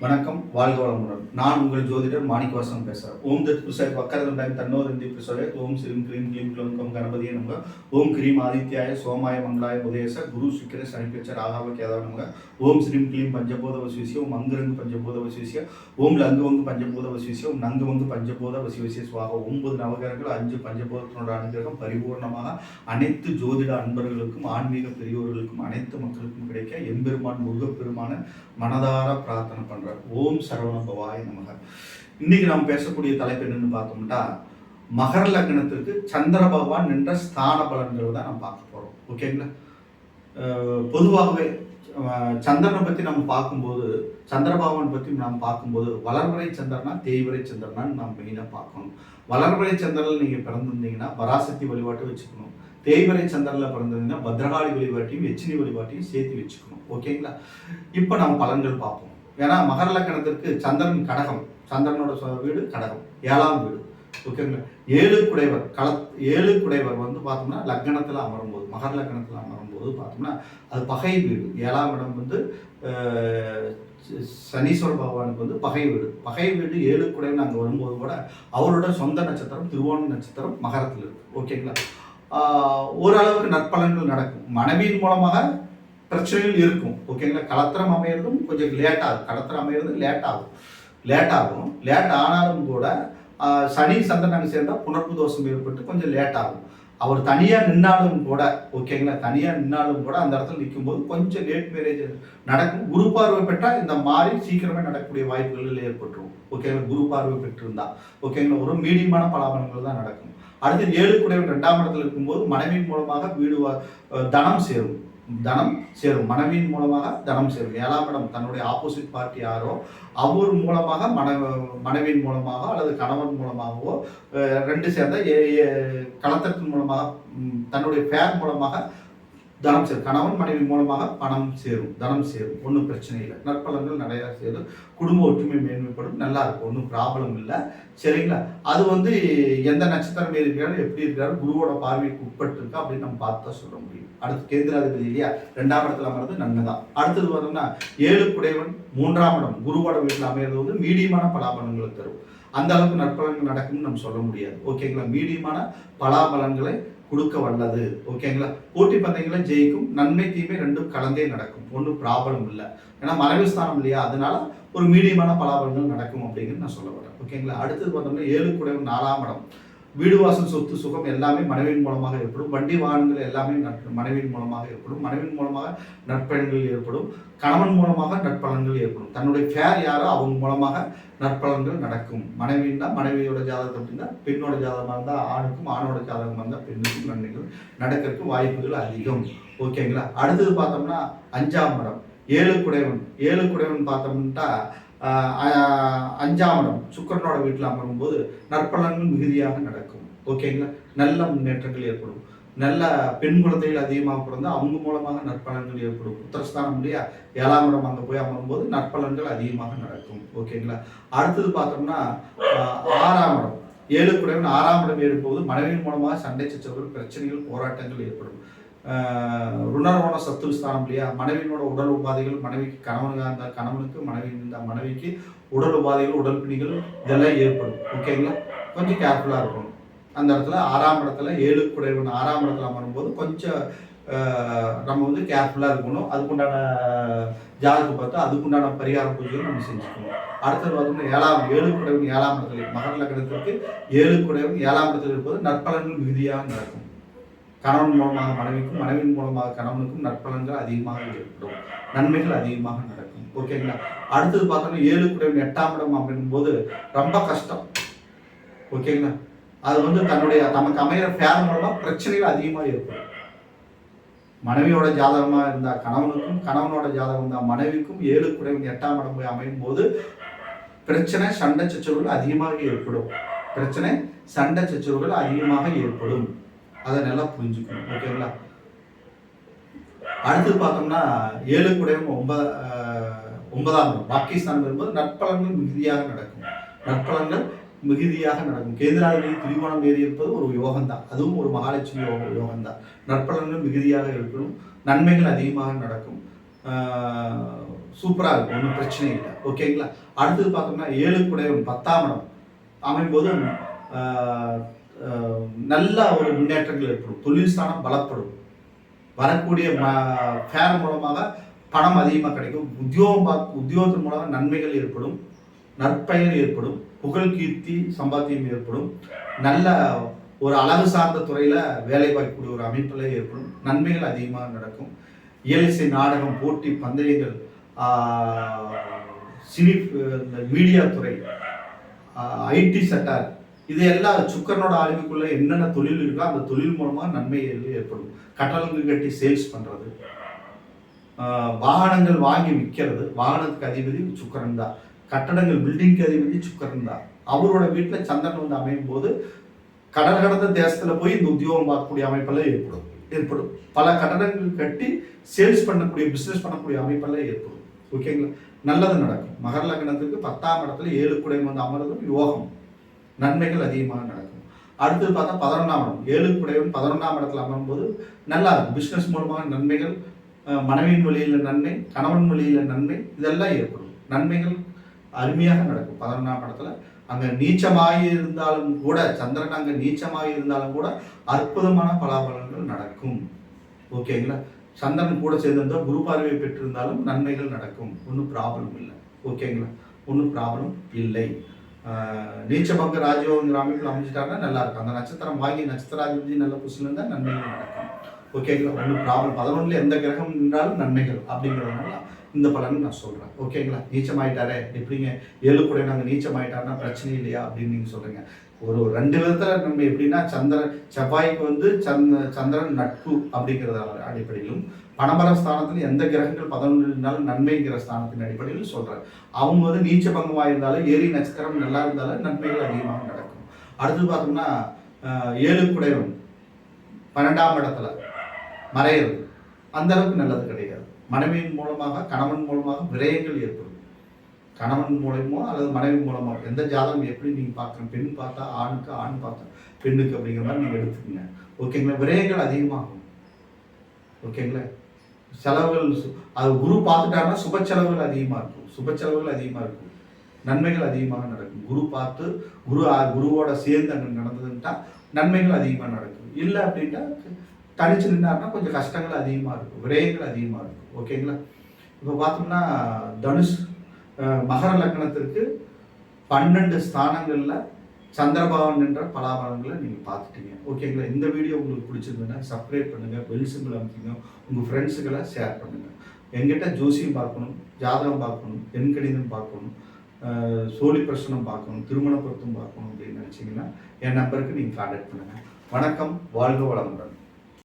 வணக்கம் வாழ்க வளமுடன். நான் உங்கள் ஜோதிடர் மாணிக்கவாசன் பேசுகிறேன் ஓம் தத் புருஷாய் வக்கரதுண்டாய் தன்னோதந்தி பிரசோதே ஓம் ஸ்ரீம் கிரீம் கிளீம் கிளோம் கம் கணபதியே நமக. ஓம் கிரீம் ஆதித்யாய சோமாய மங்களாய உதயச. குரு சுக்கிர சனிப்பெச்ச ராகாவ கேதாவ நமக. ஓம் ஸ்ரீம் க்ளீம் பஞ்சபோத வசிவிசிய. ஓம் அங்குரங்கு பஞ்சபோத வசிவிசிய. ஓம் லங்குவங்கு பஞ்சபோத வசிவிசிய. ஓம் நங்குவங்கு பஞ்சபோத வசிவிசிய சுவாக. ஒன்பது நவகிரகங்கள் அஞ்சு பஞ்சபோதத்தினோட அனுகிரகம் பரிபூர்ணமாக அனைத்து ஜோதிட அன்பர்களுக்கும் ஆன்மீக பெரியோர்களுக்கும் அனைத்து மக்களுக்கும் கிடைக்க எம்பெருமான் முருகப்பெருமான மனதார பிரார்த்தனை சொல்கிறார் ஓம் சரவண பவாய் நமக. இன்னைக்கு நாம் பேசக்கூடிய தலைப்பு என்னன்னு பார்த்தோம்னா மகர லக்னத்திற்கு சந்திர பகவான் நின்ற ஸ்தான பலன்கள் தான் நம்ம பார்க்க போகிறோம் ஓகேங்களா பொதுவாகவே சந்திரனை பற்றி நம்ம பார்க்கும்போது சந்திர பகவான் பற்றி நாம் பார்க்கும்போது வளர்வரை சந்திரனா தேய்வரை சந்திரனான்னு நம்ம மெயினாக பார்க்கணும். வளர்வரை சந்திரனில் நீங்கள் பிறந்திருந்தீங்கன்னா பராசக்தி வழிபாட்டை வச்சுக்கணும். தேய்வரை சந்திரனில் பிறந்திருந்தீங்கன்னா பத்ரகாளி வழிபாட்டையும் எச்சினி வழிபாட்டையும் சேர்த்து வச்சுக்கணும். ஓகேங்களா இப்போ நம்ம பலன்கள் பார்ப்போம். ஏன்னா மகர லக்கணத்திற்கு சந்திரன் கடகம். சந்திரனோட சொ- வீடு கடகம். ஏழாம் வீடு. ஓகேங்களா ஏழு குடைவர் கல ஏழு குடைவர் வந்து பார்த்தோம்னா லக்னத்தில் அமரும்போது மகர லக்னத்தில் அமரும்போது பார்த்தோம்னா அது பகை வீடு. ஏழாம் இடம் வந்து சனீஸ்வர பகவானுக்கு வந்து பகை வீடு. பகை வீடு ஏழு குடைவன் அங்கே வரும்போது கூட அவரோட சொந்த நட்சத்திரம் திருவோண நட்சத்திரம் மகரத்தில் இருக்கு. ஓகேங்களா ஓரளவுக்கு நற்பலன்கள் நடக்கும். மனைவியின் மூலமாக பிரச்சனைகள் இருக்கும். ஓகேங்களா கலத்திரம் அமையிறதும் கொஞ்சம் லேட் ஆகும். கலத்திரம் அமையிறது லேட் ஆகும். லேட் ஆகும். லேட் ஆனாலும் கூட சனி சந்திரன் சேர்ந்தால் புணர்ப்பு தோஷம் ஏற்பட்டு கொஞ்சம் லேட் ஆகும். அவர் தனியாக நின்னாலும் கூட ஓகேங்களா தனியாக நின்னாலும் கூட அந்த இடத்துல நிற்கும்போது கொஞ்சம் லேட் மேரேஜ் நடக்கும். குரு பார்வை பெற்றால் இந்த மாதிரி சீக்கிரமே நடக்கக்கூடிய வாய்ப்புகள் ஏற்பட்டுரும். ஓகேங்களா குரு பார்வை பெற்றிருந்தா. ஓகேங்களா ஒரு மீடியமான பலாபலங்கள் தான் நடக்கும். அடுத்து ஏழு குடைவன் ரெண்டாம் இடத்துல இருக்கும்போது மனைவி மூலமாக வீடு தனம் சேரும். தனம் சேரும். மனைவியின் மூலமாக தனம் சேரும். ஏழாம் இடம் தன்னுடைய ஆப்போசிட் பார்ட்டி யாரோ அவர் மூலமாக மன மனைவியின் மூலமாக அல்லது கணவன் மூலமாகவோ ரெண்டு சேர்ந்த ஏ- மூலமாக தன்னுடைய பேர் மூலமாக தனம் சேரும் கணவன் மனைவி மூலமாக பணம் சேரும் தனம் சேரும். ஒன்றும் பிரச்சனை இல்லை. நற்பலன்கள் நிறைய சேரும். குடும்ப ஒற்றுமை மேன்மைப்படும். நல்லா இருக்கும். ஒன்றும் ப்ராப்ளம் இல்லை. சரிங்களா? அது வந்து எந்த நட்சத்திரம் இருக்கிறாரு எப்படி இருக்காரு குருவோட பார்வைக்கு உட்பட்டு இருக்கா அப்படின்னு நம்ம பார்த்து தான் சொல்ல முடியும். அடுத்து கேந்திராதிபதி இல்லையா? ரெண்டாம் இடத்துல அமர்றது நன்மைதான் அடுத்தது பார்த்தோம்னா ஏழு குடைவன் மூன்றாம் இடம் குருவோட வீட்டில் அமையிறது வந்து மீடியமான பலாபலன்களை தரும். அந்த அளவுக்கு நற்பலன்கள் நடக்கும்னு நம்ம சொல்ல முடியாது. ஓகேங்களா? மீடியமான பலாபலன்களை கொடுக்க வல்லது. ஓகேங்களா போட்டி பந்தயங்களை ஜெயிக்கும். நன்மை தீமை ரெண்டும் கலந்தே நடக்கும். ஒன்றும் ப்ராப்ளம் இல்லை. ஏன்னா மறைவு ஸ்தானம் இல்லையா? அதனால ஒரு மீடியமான பலாபலங்கள் நடக்கும் அப்படிங்கிறது நான் சொல்ல வரேன். ஓகேங்களா அடுத்தது பார்த்தோம்னா ஏழு குடைவன் நாலாம் இடம். வீடு வாசல் சொத்து சுகம் எல்லாமே மனைவியின் மூலமாக ஏற்படும். வண்டி வாகனங்கள் எல்லாமே மனைவியின் மூலமாக ஏற்படும். மனைவியின் மூலமாக நற்பலன்கள் ஏற்படும். கணவன் மூலமாக நற்பலன்கள் ஏற்படும். தன்னுடைய ஃபேர் யாரோ அவங்க மூலமாக நற்பலன்கள் நடக்கும். மனைவின்னா மனைவியோட ஜாதகம் அப்படின்னா பெண்ணோட ஜாதகமாக இருந்தால் ஆணுக்கும் ஆணோட ஜாதகமாக இருந்தால் பெண்ணுக்கும் நன்மைகள் நடக்கிறதுக்கு வாய்ப்புகள் அதிகம். ஓகேங்களா? அடுத்தது பார்த்தோம்னா அஞ்சாம் மடம் ஏழு குடைவன். ஏழு குடைவன் பார்த்தோம்னா அஞ்சாம் இடம் சுக்கிரனோட வீட்டில் அமரும்போது நற்பலன்கள் மிகுதியாக நடக்கும். ஓகேங்களா நல்ல முன்னேற்றங்கள் ஏற்படும். நல்ல பெண் குழந்தைகள் அதிகமாக பிறந்து அவங்க மூலமாக நற்பலன்கள் ஏற்படும். உத்தரஸ்தானம் இல்லையா? ஏழாம் இடம் அங்கே போய் அமரும்போது நற்பலன்கள் அதிகமாக நடக்கும். ஓகேங்களா அடுத்தது பார்த்தோம்னா ஆறாம் இடம். ஏழு குறைவன் ஆறாம் இடம் ஏறும்போது மனைவியின் மூலமாக சண்டை சச்சரவுகள் பிரச்சனைகள் போராட்டங்கள் ஏற்படும். உணர்வான சத்துரு ஸ்தானம் இல்லையா? மனைவியினோட உடல் உபாதைகள் மனைவிக்கு கணவனுக்காக இருந்தால் கணவனுக்கு மனைவி இருந்தால் மனைவிக்கு உடல் உபாதைகள் உடல் பிணிகள் இதெல்லாம் ஏற்படும். ஓகேங்களா கொஞ்சம் கேர்ஃபுல்லாக இருக்கணும். அந்த இடத்துல ஆறாம் இடத்துல ஏழு குடைவன் ஆறாம் இடத்துல அமரும்போது கொஞ்சம் நம்ம வந்து கேர்ஃபுல்லாக இருக்கணும். அதுக்குண்டான ஜாதகத்தை பார்த்து அதுக்குண்டான பரிகார பூஜைகள் நம்ம செஞ்சுக்கணும். அடுத்தது பார்த்தோம்னா ஏழாம் ஏழு குடைவன் ஏழாம் இடத்துல மகர லக்னத்திற்கு ஏழு குடைவன் ஏழாம் இடத்துல இருப்பது நற்பலன்கள் மிகுதியாக நடக்கும். கணவன் மூலமாக மனைவிக்கும் மனைவியின் மூலமாக கணவனுக்கும் நற்பலன்கள் அதிகமாக ஏற்படும். நன்மைகள் அதிகமாக நடக்கும். ஓகேங்களா அடுத்தது பார்த்தோம்னா ஏழு குடைவன் எட்டாம் இடம் அப்படின் போது ரொம்ப கஷ்டம். ஓகேங்களா அது வந்து தன்னுடைய தமக்கு அமைகிற ஃபேர் மூலமாக பிரச்சனைகள் அதிகமாக ஏற்படும். மனைவியோட ஜாதகமா இருந்தா கணவனுக்கும் கணவனோட ஜாதகம் இருந்தா மனைவிக்கும் ஏழு குடைவன் எட்டாம் இடம் போய் அமையும் போது பிரச்சனை சண்டை சச்சரவுகள் அதிகமாக ஏற்படும். பிரச்சனை சண்டை சச்சரவுகள் அதிகமாக ஏற்படும். அதை நல்லா புரிஞ்சுக்கணும் ஓகேங்களா அடுத்து பார்த்தோம்னா ஏழு குடையும் ஒன்பது ஒன்பதாம் இடம் பாகிஸ்தான் வரும்போது நற்பலன்கள் மிகுதியாக நடக்கும். நற்பலன்கள் மிகுதியாக நடக்கும். கேந்திராதிபதி திரிகோணம் ஏறி இருப்பது ஒரு யோகம் தான் அதுவும் ஒரு மகாலட்சுமி யோக யோகம் தான் நற்பலன்கள் மிகுதியாக இருக்கணும். நன்மைகள் அதிகமாக நடக்கும். ஆஹ் சூப்பராக இருக்கும். ஒன்றும் பிரச்சனை இல்லை. ஓகேங்களா அடுத்தது பார்த்தோம்னா ஏழு குடையவன் பத்தாம் இடம். அமையும்போது ஆஹ், நல்ல ஒரு முன்னேற்றங்கள் ஏற்படும். தொழில் ஸ்தானம் பலப்படும். வரக்கூடிய ஃபேர் மூலமாக பணம் அதிகமாக கிடைக்கும். உத்தியோகம் பார்க்க உத்தியோகத்தின் மூலமாக நன்மைகள் ஏற்படும். நற்பெயர் ஏற்படும். புகழ் கீர்த்தி சம்பாத்தியம் ஏற்படும். நல்ல ஒரு அழகு சார்ந்த துறையில் வேலை பார்க்கக்கூடிய ஒரு அமைப்பில் ஏற்படும். நன்மைகள் அதிகமாக நடக்கும். இயலிசை நாடகம் போட்டி பந்தயங்கள் சினி மீடியா துறை ஐடி செட்டார் இது எல்லாம் சுக்கரனோட ஆளுமைக்குள்ள என்னென்ன தொழில் இருக்கோ அந்த தொழில் மூலமாக நன்மை ஏற்படும். கட்டணங்கள் கட்டி சேல்ஸ் பண்ணுறது வாகனங்கள் வாங்கி விற்கிறது வாகனத்துக்கு அதிபதி சுக்கரன் தான். கட்டடங்கள் பில்டிங்க்கு அதிபதி சுக்கரன் தான். அவரோட வீட்டில் சந்திரன் வந்து அமையும் போது கடல் கடந்த தேசத்தில் போய் இந்த உத்தியோகம் பார்க்கக்கூடிய அமைப்பெல்லாம் ஏற்படும். ஏற்படும். பல கட்டடங்கள் கட்டி சேல்ஸ் பண்ணக்கூடிய பிஸ்னஸ் பண்ணக்கூடிய அமைப்பெல்லாம் ஏற்படும். ஓகேங்களா நல்லது நடக்கும். மகர லக்னத்துக்கு பத்தாம் இடத்துல ஏழு குடையம் வந்து அமர்றதும் யோகம். நன்மைகள் அதிகமாக நடக்கும். அடுத்தது பார்த்தா பதினொன்றாம் இடம். ஏழு குடைவன் பதினொன்றாம் இடத்துல அமரும்போது நல்லா இருக்கும். பிஸ்னஸ் மூலமாக நன்மைகள் மனைவியின் வழியில் நன்மை கணவன் வழியில் நன்மை இதெல்லாம் ஏற்படும். நன்மைகள் அருமையாக நடக்கும். பதினொன்றாம் இடத்துல அங்கே நீச்சமாகி இருந்தாலும் கூட சந்திரன் அங்கே நீச்சமாகி இருந்தாலும் கூட அற்புதமான பலாபலங்கள் நடக்கும். ஓகேங்களா சந்திரன் கூட சேர்ந்திருந்தால் குரு பார்வையை பெற்றிருந்தாலும் நன்மைகள் நடக்கும். ஒன்றும் ப்ராப்ளம் இல்லை. ஓகேங்களா ஒன்றும் ப்ராப்ளம் இல்லை. நீச்சபங்க ராஜயோகங்கிற அமைப்பில் அமைஞ்சிட்டாங்கன்னா நல்லா இருக்கும். அந்த நட்சத்திரம் வாங்கி நட்சத்திராதிபதி நல்ல புசில் இருந்தால் நன்மைகள் நடக்கும். ஓகேங்களா ஒன்றும் ப்ராப்ளம் பதினொன்றில் எந்த கிரகம் நின்றாலும் நன்மைகள் அப்படிங்கிறதுனால இந்த பலன் நான் சொல்கிறேன் ஓகேங்களா நீச்சமாயிட்டாரே எப்படிங்க? ஏழு கூட நாங்கள் நீச்சமாயிட்டாருன்னா பிரச்சனை இல்லையா அப்படின்னு நீங்கள் சொல்கிறீங்க ஒரு ரெண்டு விதத்தில் நம்ம எப்படின்னா சந்திரன் செவ்வாய்க்கு வந்து சந்த சந்திரன் நட்பு அப்படிங்கிறத அடிப்படையிலும் பணபர ஸ்தானத்தில் எந்த கிரகங்கள் பதினொன்று இருந்தாலும் நன்மைங்கிற ஸ்தானத்தின் அடிப்படையில் சொல்கிறேன் அவங்க வந்து நீச்ச பங்கமாக இருந்தாலும் ஏரி நட்சத்திரம் நல்லா இருந்தாலும் நன்மைகள் அதிகமாக நடக்கும். அடுத்து பார்த்தோம்னா ஏழு குடைவன் பன்னெண்டாம் இடத்துல மறையிறது. அந்த அளவுக்கு நல்லது கிடையாது. மனைவியின் மூலமாக கணவன் மூலமாக விரயங்கள் ஏற்படும். கணவன் மூலயமோ அல்லது மனைவி மூலமாக எந்த ஜாதகம் எப்படி நீங்கள் பார்க்குறோம் பெண் பார்த்தா ஆணுக்கு ஆண் பார்த்தா பெண்ணுக்கு அப்படிங்கிற மாதிரி நீங்கள் எடுத்துக்கங்க. ஓகேங்களா? விரயங்கள் அதிகமாகும். ஓகேங்களா? செலவுகள் சு- அது குரு பார்த்துட்டாருன்னா சுப செலவுகள் அதிகமாக இருக்கும். சுப செலவுகள் அதிகமாக இருக்கும். நன்மைகள் அதிகமாக நடக்கும். குரு பார்த்து குரு ஆ- குருவோட சேர்ந்து அங்கே நடந்ததுன்ட்டா நன்மைகள் அதிகமாக நடக்கும். இல்லை அப்படின்ட்டா தனிச்சு நின்றாருன்னா கொஞ்சம் கஷ்டங்கள் அதிகமாக இருக்கும். விரயங்கள் அதிகமாக இருக்கும். ஓகேங்களா இப்போ பார்த்தோம்னா தனுஷ் மகர லக்னத்திற்கு பன்னெண்டு ஸ்தானங்களில் சந்திரபவன் என்ற பலாபலங்களை நீங்கள் பார்த்துட்டீங்க. ஓகேங்களா இந்த வீடியோ உங்களுக்கு பிடிச்சிருந்ததுன்னா சப்ஸ்கிரைப் பண்ணுங்கள் பெல் சிம்பிள் அமைச்சிங்க உங்கள் ஃப்ரெண்ட்ஸுகளை ஷேர் பண்ணுங்கள் எங்கிட்ட ஜோசியம் பார்க்கணும் ஜாதகம் பார்க்கணும் எண் கணிதம் பார்க்கணும் சோழி பிரசனம் பார்க்கணும் திருமண பொருத்தம் பார்க்கணும் அப்படின்னு நினச்சிங்கன்னா என் நம்பருக்கு நீங்கள் கான்டாக்ட் பண்ணுங்கள் வணக்கம் வாழ்க வளமுடன்.